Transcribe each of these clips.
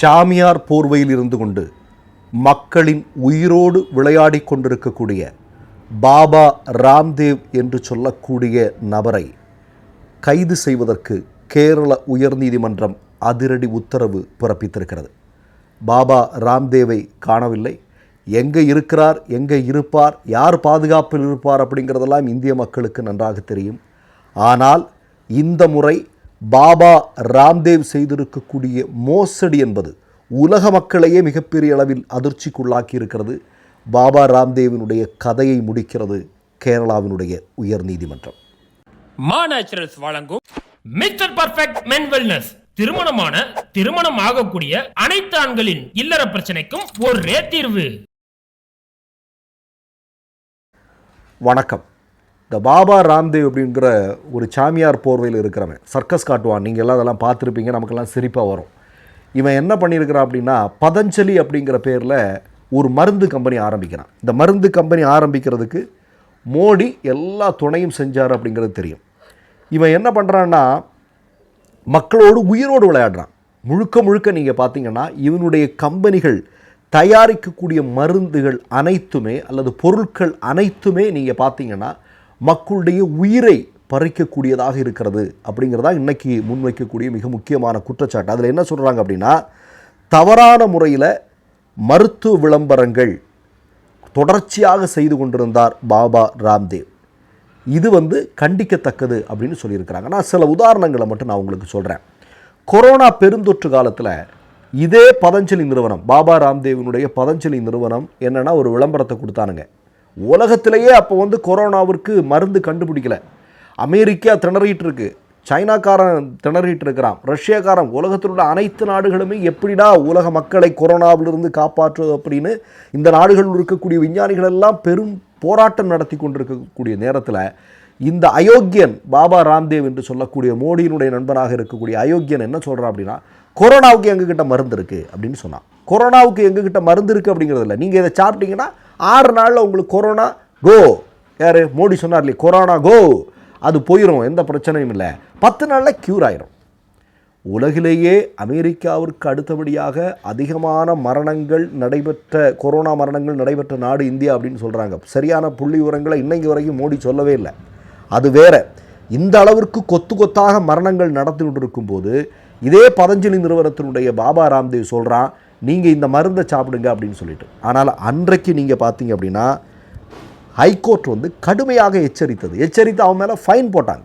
சாமியார் போர்வையில் இருந்து கொண்டு மக்களின் உயிரோடு விளையாடி கொண்டிருக்கக்கூடிய பாபா ராம்தேவ் என்று சொல்லக்கூடிய நபரை கைது செய்வதற்கு கேரள உயர்நீதிமன்றம் அதிரடி உத்தரவு பிறப்பித்திருக்கிறது. பாபா ராம்தேவை காணவில்லை. எங்கே இருக்கிறார்? எங்கே இருப்பார்? யார் பாதுகாப்பில் இருப்பார்? அப்படிங்கிறதெல்லாம் இந்திய மக்களுக்கு நன்றாக தெரியும். ஆனால் இந்த முறை பாபா ராம்தேவ் செய்திருக்கக்கூடிய மோசடி என்பது உலக மக்களையே மிகப்பெரிய அளவில் அதிர்ச்சிக்குள்ளாக்கி இருக்கிறது பாபா ராம்தேவினுடைய கதையை முடிக்கிறது கேரளாவினுடைய உயர்நீதிமன்றம் மா நேச்சுரல்ஸ் வழங்கும் மிஸ்டர் பர்ஃபெக்ட் மென் வெல்னஸ் திருமணமான திருமணம் ஆகக்கூடிய அனைத்து ஆண்களின் இல்லற பிரச்சனைக்கும் ஒரே தீர்வு. வணக்கம். இந்த பாபா ராம்தேவ் அப்படிங்கிற ஒரு சாமியார் போர்வையில் இருக்கிறவன் சர்க்கஸ் காட்டுவான். நீங்கள் எல்லாம் அதெல்லாம் பார்த்துருப்பீங்க நமக்கெல்லாம் சிரிப்பாக வரும். இவன் என்ன பண்ணியிருக்கிறான் அப்படின்னா பதஞ்சலி அப்படிங்கிற பேரில் ஒரு மருந்து கம்பெனி ஆரம்பிக்கிறான். இந்த மருந்து கம்பெனி ஆரம்பிக்கிறதுக்கு மோடி எல்லா துணையும் செஞ்சார் அப்படிங்கிறது தெரியும். இவன் என்ன பண்ணுறான்னா மக்களோடு உயிரோடு விளையாடுறான். முழுக்க முழுக்க நீங்கள் பார்த்தீங்கன்னா இவனுடைய கம்பெனிகள் தயாரிக்கக்கூடிய மருந்துகள் அனைத்துமே அல்லது பொருட்கள் அனைத்துமே நீங்கள் பார்த்தீங்கன்னா மக்களுடைய உயிரை பறிக்கக்கூடியதாக இருக்கிறது அப்படிங்கிறதா இன்றைக்கி முன்வைக்கக்கூடிய மிக முக்கியமான குற்றச்சாட்டு. அதில் என்ன சொல்கிறாங்க அப்படின்னா தவறான முறையில் மருத்துவ விளம்பரங்கள் தொடர்ச்சியாக செய்து கொண்டிருந்தார் பாபா ராம்தேவ். இது வந்து கண்டிக்கத்தக்கது அப்படின்னு சொல்லியிருக்கிறாங்க. நான் சில உதாரணங்களை மட்டும் நான் உங்களுக்கு சொல்கிறேன் கொரோனா பெருந்தொற்று காலத்தில் இதே பதஞ்சலி நிறுவனம் பாபா ராம்தேவினுடைய பதஞ்சலி நிறுவனம் என்னென்னா ஒரு விளம்பரத்தை கொடுத்தானுங்க. உலகத்திலேயே அப்போ வந்து கொரோனாவிற்கு மருந்து கண்டுபிடிக்கல. அமெரிக்கா திணறிட்டு இருக்கு சைனாக்காரன் திணறிட்டு இருக்கிறான் ரஷ்யாக்காரன் உலகத்தில் உள்ள அனைத்து நாடுகளுமே எப்படிடா உலக மக்களை கொரோனாவிலிருந்து காப்பாற்றுவது அப்படின்னு இந்த நாடுகளில் இருக்கக்கூடிய விஞ்ஞானிகள் எல்லாம் பெரும் போராட்டம் நடத்தி கொண்டிருக்கக்கூடிய நேரத்தில் இந்த அயோக்கியன் பாபா ராம்தேவ் என்று சொல்லக்கூடிய மோடியினுடைய நண்பனாக இருக்கக்கூடிய அயோக்கியன் என்ன சொல்கிறான் அப்படின்னா கொரோனாவுக்கு எங்ககிட்ட மருந்து இருக்குது அப்படின்னு சொன்னான். கொரோனாவுக்கு எங்ககிட்ட மருந்து இருக்குது அப்படிங்கிறதில்ல. நீங்கள் இதை சாப்பிட்டீங்கன்னா ஆறு நாளில் உங்களுக்கு கொரோனா கோ யார்? மோடி சொன்னார் இல்லையா கொரோனா கோ அது போயிடும் எந்த பிரச்சனையும் இல்லை. பத்து நாளில் க்யூர் ஆயிரும். உலகிலேயே அமெரிக்காவிற்கு அடுத்தபடியாக அதிகமான மரணங்கள் நடைபெற்ற கொரோனா மரணங்கள் நடைபெற்ற நாடு இந்தியா அப்படின்னு சொல்கிறாங்க சரியான புள்ளி விவரங்களை இன்னைக்கு வரைக்கும் மோடி சொல்லவே இல்லை. அது வேற. இந்த அளவிற்கு கொத்து கொத்தாக மரணங்கள் நடந்துகிட்டு இருக்கும்போது இதே பதஞ்சலி நிறுவனத்தினுடைய பாபா ராம்தேவ் சொல்கிறான் நீங்கள் இந்த மருந்தை சாப்பிடுங்க அப்படின்னு சொல்லிட்டு. ஆனால் அன்றைக்கு நீங்கள் பார்த்தீங்க அப்படின்னா ஹைகோர்ட் வந்து கடுமையாக எச்சரித்தது. எச்சரித்து அவன் மேலே ஃபைன் போட்டாங்க.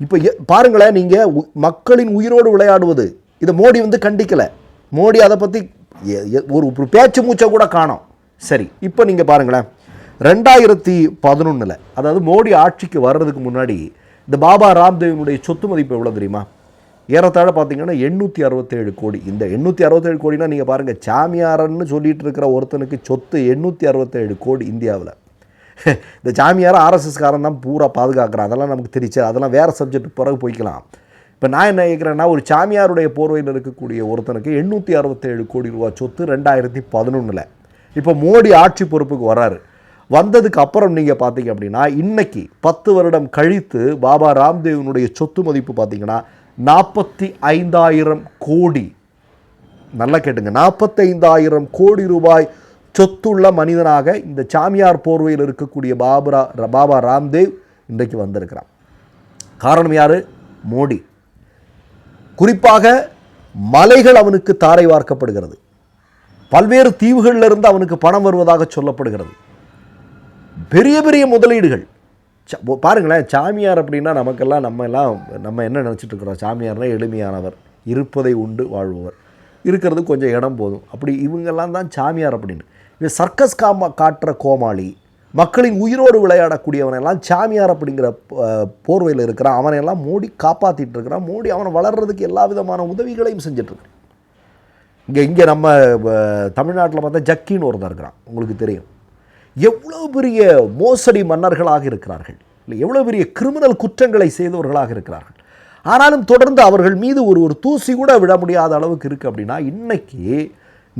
இப்போ எ- பாருங்களேன் நீங்கள் மக்களின் உயிரோடு விளையாடுவது. இதை மோடி வந்து கண்டிக்கலை. மோடி அதை பற்றி ஒரு பேச்சு மூச்சை கூட காணும். சரி இப்போ நீங்கள் பாருங்களேன். ரெண்டாயிரத்தி பதினொன்றில் அதாவது மோடி ஆட்சிக்கு வர்றதுக்கு முன்னாடி இந்த பாபா ராம்தேவனுடைய சொத்து மதிப்பு எவ்வளோ தெரியுமா? ஏறத்தாழ பார்த்தீங்கன்னா எண்ணூற்றி அறுபத்தேழு கோடி. இந்த எண்ணூற்றி அறுபத்தேழு கோடினா நீங்கள் பாருங்கள் சாமியாரன்னு சொல்லிட்டு இருக்கிற ஒருத்தனுக்கு சொத்து எண்ணூற்றி அறுபத்தேழு கோடி இந்தியாவில். இந்த சாமியார் ஆர்எஸ்எஸ்காரன் தான் பூரா பாதுகாக்கிறான். அதெல்லாம் நமக்கு தெரிச்சு அதெல்லாம் வேறு சப்ஜெக்ட் பிறகு போய்க்கலாம். இப்போ நான் என்ன கேட்குறேன்னா ஒரு சாமியாருடைய போர்வையில் இருக்கக்கூடிய ஒருத்தனுக்கு எண்ணூற்றி அறுபத்தேழு கோடி ரூபா சொத்து ரெண்டாயிரத்தி பதினொன்றில் இப்போ மோடி ஆட்சி பொறுப்புக்கு வராரு. வந்ததுக்கு அப்புறம் நீங்கள் பார்த்தீங்க அப்படின்னா இன்றைக்கி பத்து வருடம் கழித்து பாபா ராம்தேவனுடைய சொத்து மதிப்பு பார்த்தீங்கன்னா நாற்பத்தி ஐந்தாயிரம் கோடி. நல்லா கேட்டுங்க. நாற்பத்தைந்தாயிரம் கோடி ரூபாய் சொத்துள்ள மனிதனாக இந்த சாமியார் போர்வையில் இருக்கக்கூடிய பாபுரா பாபா ராம்தேவ் இன்றைக்கு வந்திருக்கிறான் காரணம் யாரு? மோடி. குறிப்பாக மலைகள் அவனுக்கு தாரை வார்க்கப்படுகிறது. பல்வேறு தீவுகளிலிருந்து அவனுக்கு பணம் வருவதாக சொல்லப்படுகிறது. பெரிய பெரிய முதலீடுகள். பாருங்களேன் சாமியார் அப்படின்னா நமக்கெல்லாம் நம்ம எல்லாம் நம்ம என்ன நினச்சிட்டு இருக்கிறோம் சாமியார்னா எளிமையானவர் இருப்பதை உண்டு வாழ்பவர். இருக்கிறது கொஞ்சம் இடம் போதும். அப்படி இவங்கெல்லாம் தான் சாமியார் அப்படின்னு. இவன் சர்க்கஸ் காமா காட்டுற கோமாளி மக்களின் உயிரோடு விளையாடக்கூடியவனெல்லாம் சாமியார் அப்படிங்கிற போர்வையில் இருக்கிறான். அவனையெல்லாம் மோடி காப்பாற்றிட்டு இருக்கிறான். மோடி அவனை வளர்றதுக்கு எல்லா விதமான உதவிகளையும் செஞ்சிட்ருக்கான் இங்கே இங்கே நம்ம தமிழ்நாட்டில் பார்த்தா ஜக்கின்னு ஒருத்தர் இருக்கிறான். உங்களுக்கு தெரியும். எவ்வளோ பெரிய மோசடி மன்னர்களாக இருக்கிறார்கள்? இல்லை எவ்வளோ பெரிய கிரிமினல் குற்றங்களை செய்தவர்களாக இருக்கிறார்கள்? ஆனாலும் தொடர்ந்து அவர்கள் மீது ஒரு ஒரு தூசி கூட விட முடியாத அளவுக்கு இருக்குது அப்படின்னா இன்றைக்கி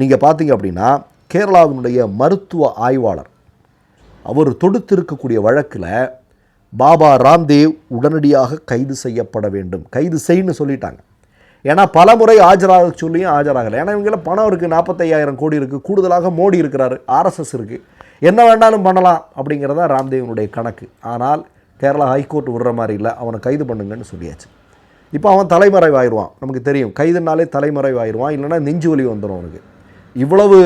நீங்கள் பார்த்தீங்க அப்படின்னா கேரளாவினுடைய மருத்துவ ஆய்வாளர் அவர் தொடுத்திருக்கக்கூடிய வழக்கில் பாபா ராம்தேவ் உடனடியாக கைது செய்யப்பட வேண்டும். கைது செய்ன்னு சொல்லிட்டாங்க. ஏன்னா பல முறை ஆஜராக சொல்லியும் ஆஜராகலை. ஏன்னா இவங்கெல்லாம் பணம் இருக்குது நாற்பத்தையாயிரம் கோடி இருக்குது கூடுதலாக மோடி இருக்கிறாரு ஆர்எஸ்எஸ் இருக்குது என்ன வேணாலும் பண்ணலாம் அப்படிங்கிறதா ராம்தேவனுடைய கணக்கு. ஆனால் கேரளா ஹைகோர்ட் விடுற மாதிரி இல்லை. அவனை கைது பண்ணுங்கன்னு சொல்லியாச்சு. இப்போ அவன் தலைமறைவாயிடுவான் நமக்கு தெரியும். கைதுனாலே தலைமறைவாயிருவான். இல்லைன்னா நெஞ்சு வலி வந்துடும் அவனுக்கு. இவ்வளவு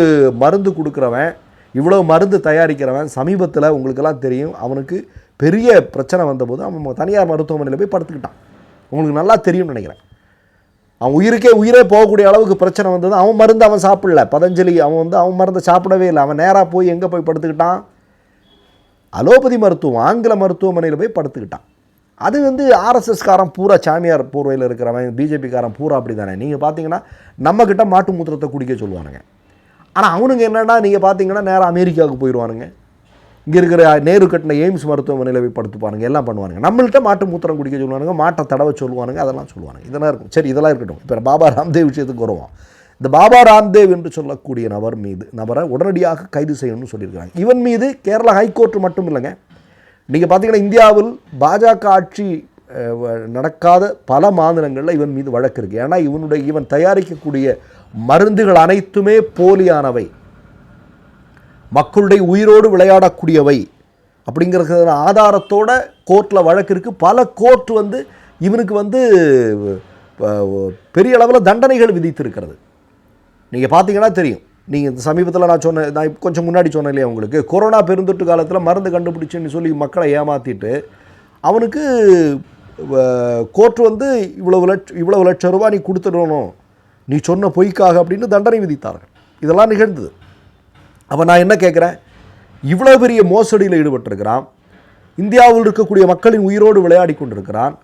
மருந்து கொடுக்குறவன் இவ்வளவு மருந்து தயாரிக்கிறவன் சமீபத்தில் உங்களுக்கெல்லாம் தெரியும். அவனுக்கு பெரிய பிரச்சனை வந்தபோது அவன் தனியார் மருத்துவமனையில் போய் படுத்துக்கிட்டான். உங்களுக்கு நல்லா தெரியும்னு நினைக்கிறேன். அவன் உயிருக்கே உயிரே போகக்கூடிய அளவுக்கு பிரச்சனை வந்தது. அவன் மருந்து அவன் சாப்பிடல. பதஞ்சலி அவன் வந்து அவன் மருந்தை சாப்பிடவே இல்லை. அவன் நேராக போய் எங்கே போய் படுத்துக்கிட்டான்? அலோபதி மருத்துவம் ஆங்கில மருத்துவமனையில் போய் படுத்துக்கிட்டான். அது வந்து ஆர்எஸ்எஸ்காரன் பூரா சாமியார் பூர்வையில் இருக்கிறவன் பிஜேபிக்காரன் பூரா அப்படி தானே நீங்கள் பார்த்தீங்கன்னா நம்மக்கிட்ட மாட்டு மூத்திரத்தை குடிக்க சொல்லுவானுங்க. ஆனால் அவனுங்க என்னென்னா நீங்கள் பார்த்தீங்கன்னா நேராக அமெரிக்காவுக்கு போயிடுவானுங்க இங்கே இருக்கிற நேரு கட்டின எய்ம்ஸ் மருத்துவமனையில் போய் பாருங்க. எல்லாம் பண்ணுவாங்க நம்மள்ட்ட மாட்டு மூத்திரம் குடிக்க சொல்லுவானுங்க மாட்டை தடவை சொல்லுவானுங்க அதெல்லாம் சொல்லுவாங்க இதெல்லாம் இருக்கும். சரி இதெல்லாம் இருக்கட்டும். இப்போ பாபா ராம்தேவ் விஷயத்துக்கு வருவோம். இந்த பாபா ராம்தேவ் என்று சொல்லக்கூடிய நபர் மீது நபரை உடனடியாக கைது செய்யணும்னு சொல்லியிருக்காங்க இவன் மீது கேரளா ஹைகோர்ட் மட்டும் இல்லைங்க. நீங்கள் பார்த்தீங்கன்னா இந்தியாவில் பாஜக ஆட்சி வ- நடக்காத பல மாநிலங்களில் இவன் மீது வழக்கு இருக்குது ஏன்னா இவனுடைய இவன் தயாரிக்கக்கூடிய மருந்துகள் அனைத்துமே போலியானவை. மக்களுடைய உயிரோடு விளையாடக்கூடியவை அப்படிங்கிற ஆதாரத்தோட கோர்ட்டில் வழக்கு இருக்குது பல கோர்ட் வந்து இவனுக்கு வந்து பெரிய அளவில் தண்டனைகள் விதித்திருக்கிறது. நீங்கள் பார்த்தீங்கன்னா தெரியும். நீங்கள் இந்த சமீபத்தில் நான் சொன்னேன் நான் கொஞ்சம் முன்னாடி சொன்னேன் இல்லையா உங்களுக்கு? கொரோனா பெருந்தொற்று காலத்தில் மருந்து கண்டுபிடிச்சுன்னு சொல்லி மக்களை ஏமாற்றிட்டு அவனுக்கு கோர்ட் வந்து இவ்வளவு லட்ச இவ்வளவு லட்சம் ரூபா நீ கொடுத்துடணும். நீ சொன்ன பொய்க்காக அப்படின்னு தண்டனை விதித்தார்கள். இதெல்லாம் நிகழ்ந்தது. அப்போ நான் என்ன கேட்குறேன் இவ்வளோ பெரிய மோசடியில் ஈடுபட்டிருக்கிறான். இந்தியாவில் இருக்கக்கூடிய மக்களின் உயிரோடு விளையாடி கொண்டிருக்கிறான்.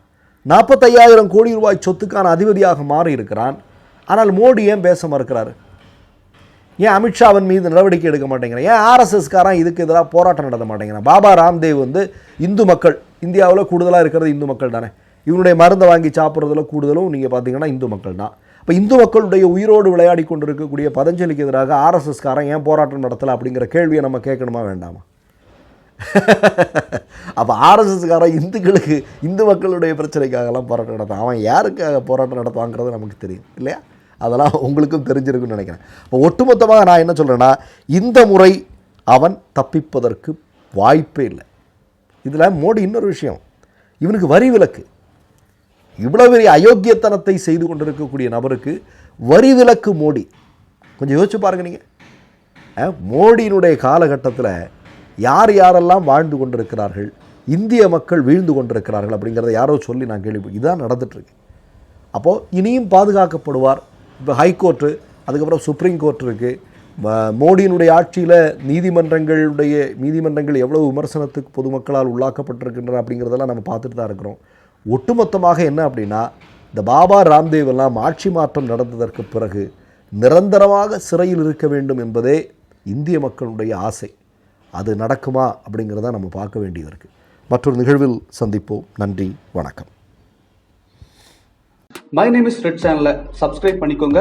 நாற்பத்தையாயிரம் கோடி ரூபாய் சொத்துக்கான அதிபதியாக மாறி இருக்கிறான் ஆனால் மோடி ஏன் பேச மறுக்கிறாரு? ஏன் அமித்ஷாவின் மீது நடவடிக்கை எடுக்க மாட்டேங்கிறான்? ஏன் ஆர்எஸ்எஸ்காரன் இதுக்கு எதிராக போராட்டம் நடத்த மாட்டேங்கிறான்? பாபா ராம்தேவ் வந்து இந்து மக்கள் இந்தியாவில் கூடுதலாக இருக்கிறது இந்து மக்கள் தானே. இவனுடைய மருந்தை வாங்கி சாப்பிட்றதுல கூடுதலும் நீங்கள் பார்த்தீங்கன்னா இந்து மக்கள் தான் இப்போ இந்து மக்களுடைய உயிரோடு விளையாடி கொண்டிருக்கக்கூடிய பதஞ்சலிக்கு எதிராக ஆர்எஸ்எஸ்காரன் ஏன் போராட்டம் நடத்தலை அப்படிங்கிற கேள்வியை நம்ம கேட்கணுமா வேண்டாமா? அப்போ ஆர்எஸ்எஸ்காரன் இந்துக்களுக்கு இந்து மக்களுடைய பிரச்சனைக்காகலாம் போராட்டம் நடத்தான் அவன் யாருக்காக போராட்டம் நடத்துவாங்கிறது நமக்கு தெரியும் இல்லையா? அதெல்லாம் உங்களுக்கும் தெரிஞ்சிருக்குன்னு நினைக்கிறேன். இப்போ ஒட்டுமொத்தமாக நான் என்ன சொல்கிறேன்னா இந்த முறை அவன் தப்பிப்பதற்கு வாய்ப்பே இல்லை. இதில் மோடி இன்னொரு விஷயம். இவனுக்கு வரி விலக்கு. இவ்வளவு பெரிய அயோக்கியத்தனத்தை செய்து கொண்டிருக்கக்கூடிய நபருக்கு வரி விலக்கு மோடி. கொஞ்சம் யோசிச்சு பாருங்க நீங்கள் மோடியினுடைய காலகட்டத்தில் யார் யாரெல்லாம் வாழ்ந்து கொண்டிருக்கிறார்கள் இந்திய மக்கள் வீழ்ந்து கொண்டிருக்கிறார்கள் அப்படிங்கிறத யாரோ சொல்லி நான் கேள்வி இதுதான் நடந்துட்டுருக்கு. அப்போது இனியும் பாதுகாக்கப்படுவார். இப்போ ஹைகோர்ட்டு அதுக்கப்புறம் சுப்ரீம் கோர்ட் இருக்குது மோடியினுடைய ஆட்சியில் நீதிமன்றங்களுடைய நீதிமன்றங்கள் எவ்வளவு விமர்சனத்துக்கு பொதுமக்களால் உள்ளாக்கப்பட்டிருக்கின்றன அப்படிங்கிறதெல்லாம் நம்ம பார்த்துட்டு தான் இருக்கிறோம். ஒட்டுமொத்தமாக என்ன அப்படின்னா இந்த பாபா ராம்தேவ் எல்லாம் ஆட்சி மாற்றம் நடந்ததற்கு பிறகு நிரந்தரமாக சிறையில் இருக்க வேண்டும் என்பதே இந்திய மக்களுடைய ஆசை. அது நடக்குமா அப்படிங்கிறத நம்ம பார்க்க வேண்டியது இருக்குது மற்றொரு நிகழ்வில் சந்திப்போம். நன்றி வணக்கம். மை நேம் இஸ் ரெட் சேனலை சப்ஸ்கிரைப் பண்ணிக்கோங்க.